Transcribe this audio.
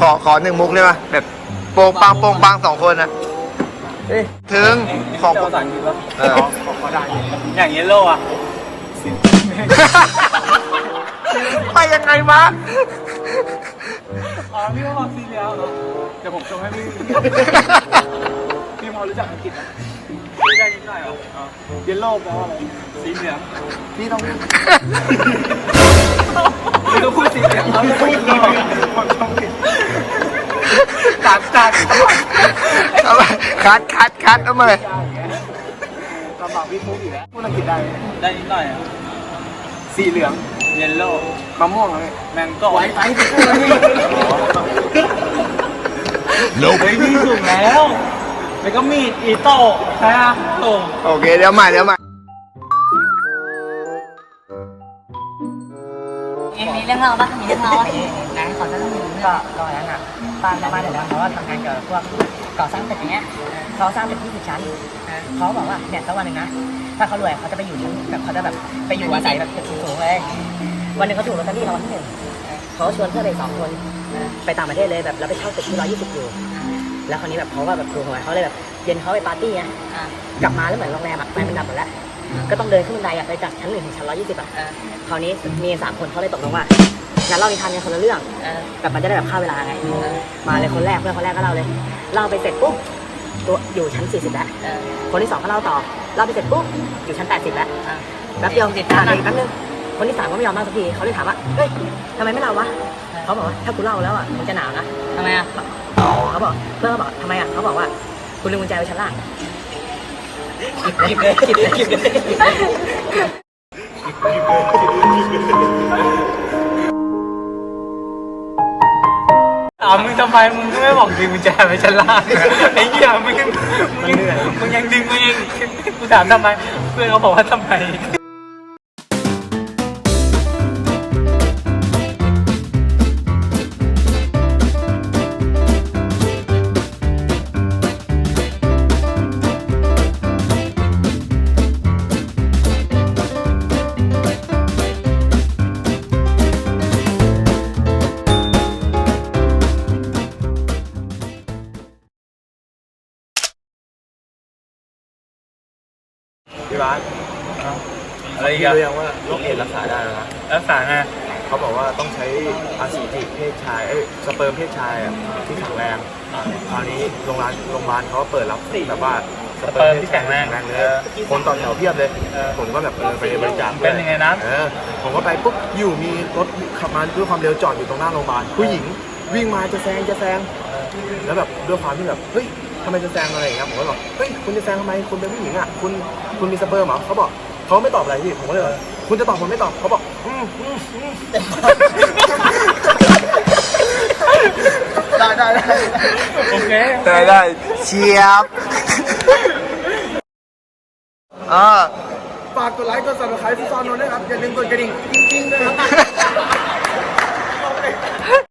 ขอขอหนึ่งมุกได้ปะแบบโปงปังโปงปังสองคนอะถึงของภาษาอังกฤษปะเออเขาได้ อย่างเยลโล่อะไปยังไงวะอ๋อพี่ว่าซีเรียลเหรอเดี๋ยวผมชมให้พี่ พี่พอรู้จักอังกฤษไหมพี่ได้นิดหน่อยเหรอเยลโล่แปลว่าอะไรสีเหลืองพี่ต้องไม่ต้องพูดสีเหลืองเขาไม่พูดเลยจัดจัดเอาไปคัดคัดคัดเอามาเลยลำบากพี่พูดอยู่แล้วพูดอังกฤษได้ไหมได้นิดหน่อยอะสีเหลืองเยลโล่มะม่วงอะไรแมงโก้ไว้ไปไปเฮ้ยพี่ถูกแล้ว แล้วก็มีดอีโต้ใช่ไหมโต้โอเค เดี๋ยวใหม่เดี๋ยวใหม่เอ็มมีเรื่องเล่าปะมีเรื่องเล่าปะไหนขอสักเรื่องหนึ่งเรื่องก็ก็อย่างนั้นอะบ้านแม่บ้านเดี๋ยวนะเขาก็ทำงานเกี่ยวกับพวกก่อสร้างตึกอย่างเงี้ยเขาสร้างตึกที่สิบชั้นเขาบอกว่าเนี่ยสักวันหนึ่งนะถ้าเขารวยเขาจะไปอยู่ชั้นแบบเขาจะแบบไปอยู่อาศัยแบบตึกสูงๆเลยวันหนึ่งเขาถูกลอตเตอรี่รางวัลที่หนึ่งเขาชวนเพื่อนไปสองคน ไปต่างประเทศเลยแบบแล้วไปเช่าตึกที่ร้อยยี่สิบอยู่ แล้วคราวนี้แบบเขาก็แบบถูกหวยเขาเลยแบบเย็นเขาไปปาร์ตี้ไงอะกลับมาแล้วเหมือนโรงแรมอะไฟมันดับหมดแล้วก็ต้องเดินขึ้นบันไดอะไปจากชั้นหนึ่งถึงชั้นร้อยยี่สิบอะเออคราวนี้มีสามคนเขาเลยตกลงว่างั้นเล่านิทานกันคนละเรื่องเออแบบมันจะได้แบบฆ่าเวลาไงมาเลยคนแรกเพื่อนคนแรกก็เล่าเลยเล่าไปเสร็จปุ๊บตัวอยู่ชั้น40แล้วเออคนที่สองก็เล่าต่อเล่าไปเสร็จปุ๊บอยู่ชั้น80แล้วอะแป๊บเดียวติดอ่าตามนอีกแป๊บนึงคนที่สามก็ไม่ยอมเล่าสักทีเขาเลยถามว่าเฮ้ยทำไมไม่เล่าวะ เขาบอกว่าถ้ากูเล่าแล้วอะมึงจะหนาวนะทำไมอะเขาบอกเพื่อนก็บอกทำไมอะเขาบอกว่าคุณลืมกุญแจไว้ชั้นล่างหยิบเลยหยิบเลยหยิบเลยถามมึงทำไมมึงก็ไม่บอกดึงกุญแจไปชั้นล่างไอ้เหี้ยมึงมึงมึงยังดึงมาอีกกูถามทำไม เพื่อนเขาบอกว่าทำไม พี่ร้านอะไรอีกพี่อะรู้ยังว่าโรคเอดส์รักษาได้แล้วนะรักษาไงเขาบอกว่าต้องใช้อาสีติเพศชายเอ้ยสเปิร์มเพศชายอะที่แข็งแรงคราวนี้โรงพยาบาลโรงพยาบาลเขาก็เปิดรับแบบว่าสเปิร์มที่แข็งแรงแรงเลยคนต่อแถวเพียบเลยผมก็แบบเออไปบริจาคเป็นยังไงนะเออผมก็ไปปุ๊บอยู่มีรถขับมาด้วยความเร็วจอดอยู่ตรงหน้าโรงพยาบาลผู้หญิงวิ่งมาจะแซงจะแซงแล้วแบบด้วยความที่แบบเฮ้ย ทำไมจะแซงอะไรอย่างเงี้ยผมก็บอกเฮ้ยคุณจะแซงทำไมคุณเป็นผู้หญิงอะคุณคุณมีสเปิร์มเหรอเขาบอกเขาไม่ตอบอะไรพี่ผมก็เลยบอกคุณจะตอบผมไม่ตอบเขาบอกอืมอืมอืมได้ได้ได้โอเคได้ได้เชียบเออฝากกดไลค์กดซับสไครต์ฟุตซอลนนท์ด้วยครับอย่าลืมกดกระดิ่งกิ๊ง